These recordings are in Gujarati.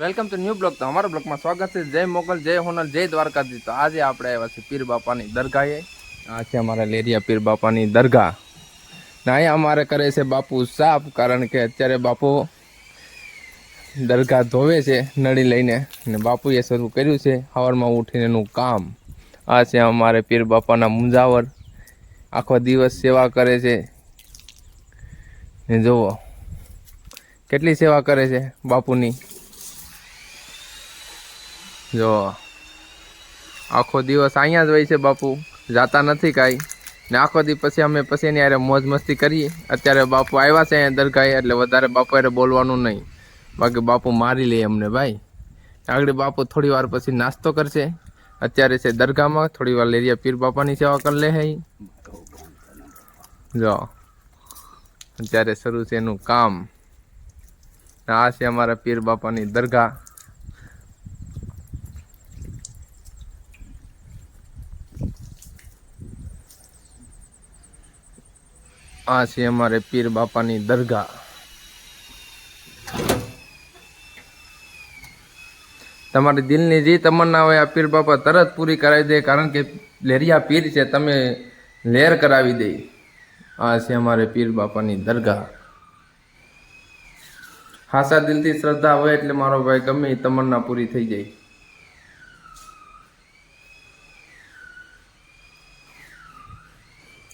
વેલકમ ટુ ન્યૂ બ્લોગ તો અમારા બ્લોગમાં સ્વાગત છે. જય મોગલ, જય હોનલ, જય દ્વારકાધી તો આજે આપણે આવ્યા છે પીર બાપાની દરગાહે. આ છે અમારા લેરિયા પીર બાપાની દરગાહ. ને અહીંયા અમારે કરે છે બાપુ સાફ કારણ કે અત્યારે બાપુ દરગાહ ધોવે છે નળી લઈને. ને બાપુએ શરૂ કર્યું છે સવારમાં ઉઠીને એનું કામ. આ છે અમારે પીર બાપાના મુંજાવર. આખો દિવસ સેવા કરે છે. ને જુઓ, કેટલી સેવા કરે છે બાપુની. જો. આખો દિવસ અહીંયા જ હોય છે બાપુ. જાતા નથી કાંઈ. ને આખો દી પછી અમે પછી એની હારે મોજ મસ્તી કરીએ. અત્યારે બાપુ આવ્યા છે અહીંયા દરગાહે, એટલે વધારે બાપુ યારે બોલવાનું નહીં. બાકી બાપુ મારી લે અમને ભાઈ. આગળ બાપુ થોડી વાર પછી નાસ્તો કરશે. અત્યારે છે દરગાહમાં, થોડી વાર લેરિયા પીર બાપાની સેવા કરી લે હે જો. અત્યારે શરૂ છે એનું કામ. આ છે અમારા પીર બાપાની દરગાહ. આ છે અમારે પીર બાપાની દરગાહ. તમારી દિલની જે તમન્ના હોય આ પીર બાપા તરત પૂરી કરાવી દે, કારણ કે લેરિયા પીર છે, તમે લેર કરાવી દે. આ છે અમારે પીર બાપાની દરગાહ. હાસા દિલથી શ્રદ્ધા હોય એટલે મારો ભાઈ ગમે તમન્ના પૂરી થઈ જાય.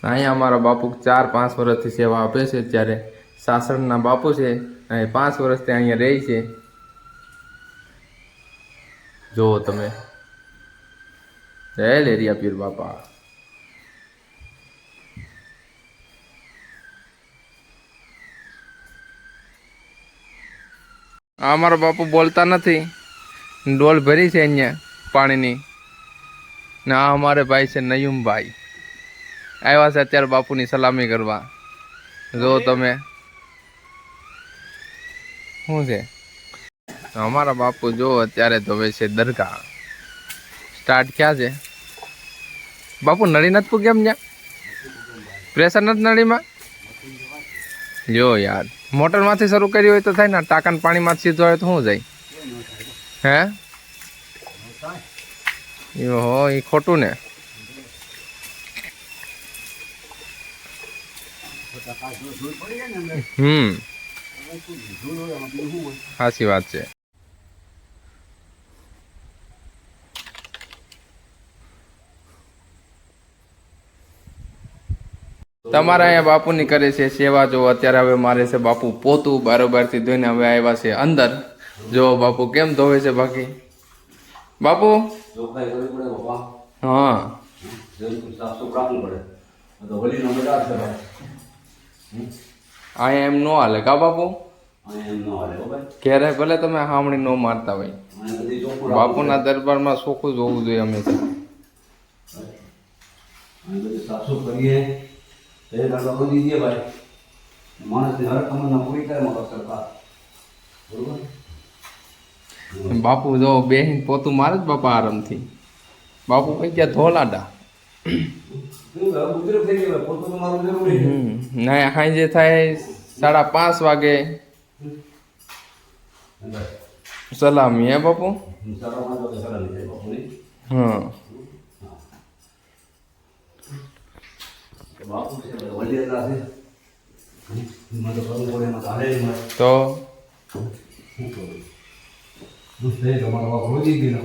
અહીંયા અમારા બાપુ ચાર, પાંચ વર્ષથી સેવા આપે છે ત્યારે સાસણના બાપુ છે અહીં પાંચ વર્ષથી અહીંયા રહે છે. જુઓ તમે. જય લેરિયા પીર બાપા. આ અમારા બાપુ બોલતા નથી. ડોલ ભરી છે અહીંયા પાણીની. ને આ અમારે ભાઈ છે નયુમભાઈ. આવ્યા છે અત્યારે બાપુની સલામી કરવા. જો તમે. શું છે? અમારા બાપુ જો અત્યારે ધોવે છે દરગાહ. સ્ટાર્ટ ક્યાં છે? બાપુ નળી નથી કેમ ત્યાં પ્રેશર નથી નળીમાં? જો યાર. મોટરમાંથી શરૂ કરી હોય તો થાય ને ટાંકાને પાણીમાં સીધો હોય તો શું જાય? હે? હો એ ખોટું ને. હમ. સાચી વાત છે. તમારા અહીંયા બાપુની કરે છે, સેવા જો અત્યારે હવે મારે છે બાપુ પોતું બારોબારથી ધોઈને હવે આવ્યા છે અંદર. જો બાપુ કેમ ધોવે છે બાકી? બાપુ? હા. અહીંયા એમ ન હાલે કા બાપુ? ભાઈ. ક્યારે? ભલે તમે હામણી ન મારતા હોય. રાખવું બાપુના દરબારમાં ચોખ્ખું જ હોવું જોઈએ અમે કરીએ. ભાઈ. માણસની હર પૂરી સરકાર બરોબર? બાપુ જો બેહીન પોતું મારે જ બાપા આરામથી. બાપુ કઈ ગયા ધોલાડા? ના સાંજે થાય સાડા પાંચ વાગે. સલામી હે બાપુ? હા. તો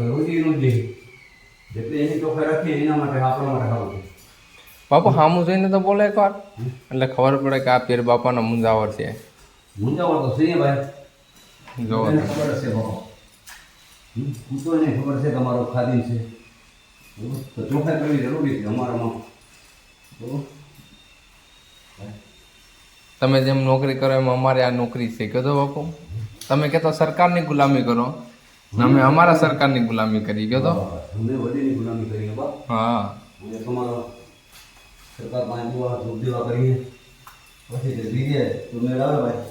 રોજી રોજી જેટલી એની ચોખ્ખાઈ રાખીએ એના માટે આપણા માટે સારું બાપુ હામું જોઈને તો બોલે એક વાર એટલે ખબર પડે કે આ પીર બાપાનો મુંજાવર છે. મુંજાવર તો છે ભાઈ. જો ખબર છે બાપા. હમ? ને ખબર છે તમારો ખાદી છે. તો ચોખ્ખાઈ કરવી જરૂરી છે અમારામાં. તમે જેમ નોકરી કરો એમ અમારે આ નોકરી છે. કહેતો બાપુ. તમે કહેતો સરકારની ગુલામી કરો. અમે અમારા સરકારની ગુલામી કરી ગયો તો? અમે વડીની ગુલામી કરી બા હા. અને તમારો સરકાર પાસે દુઆ દેવા કરીએ. પછી જે બીજે તો મેળ આવે ભાઈ.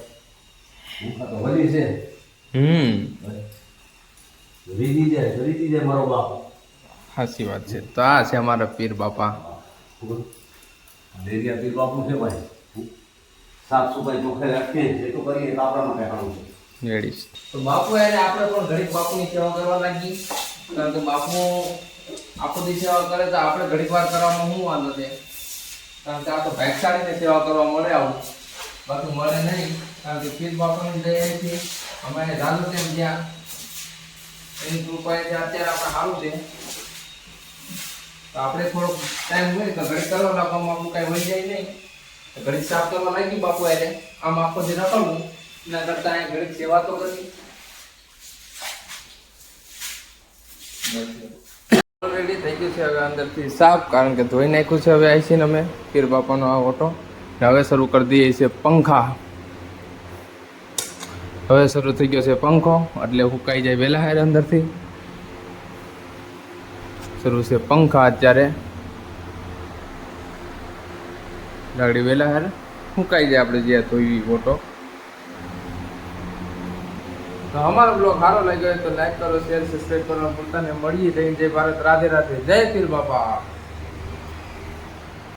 હું તો વડી છે. હમ. રીદી જાય રીદી જાય મારો બાપ. સાચી વાત છે. તો આ છે અમારા પીર બાપા. પીર બાપુ છે ભાઈ. સાફ સફાઈ ચોખ્ખે રાખીએ એ તો કરીએ તો કઈ છે. રેડી તો બાપુ એને આપણે પણ ઘડીક બાપુની સેવા કરવા લાગી કારણ કે બાપુ આખો દી સેવા કરે તો આપણે ઘડીક વાર કરવામાં શું વાંધો છે? કારણ કે આ તો ભાગશાળીને સેવા કરવા મળે આવું. બાકી મળે નહીં. કારણ કે પીર બાપુની દયાથી અમે એને જાદુ તેમ જ્યાં એની છે અત્યારે આપણે સારું છે. તો આપણે થોડોક ટાઈમ હોય તો ઘડી કરવા લાગવામાં આપણું કાંઈ હોય જાય નહીં. તો ઘડીક સાફ કરવા લાગી બાપુ એને આમ આખો દી રખડવું. એના કરતા અહીં ઘડીક સેવા તો છે હવે અંદરથી સાફ, કારણ કે ધોઈ નાખ્યું છે હવે આઈસીને અમે, પીર આ ઓટો. હવે શરૂ કરી દઈએ છીએ પંખા. હવે શરૂ થઈ ગયો છે પંખો, એટલે હુકાઈ જાય વહેલા હારે અંદરથી. શરૂ છે પંખા અત્યારે. ગાડી વહેલા હારે. હુકાઈ જાય આપણે જે ધોઈ ઓટો. તો અમારો બ્લોગ સારો લાગ્યો હોય તો લાઈક કરો શેર સબસ્ક્રાઈબ કરવાનું ભૂલતા ને મળીએ જય જય ભારત. રાધે રાધે. જય પીર બાપા.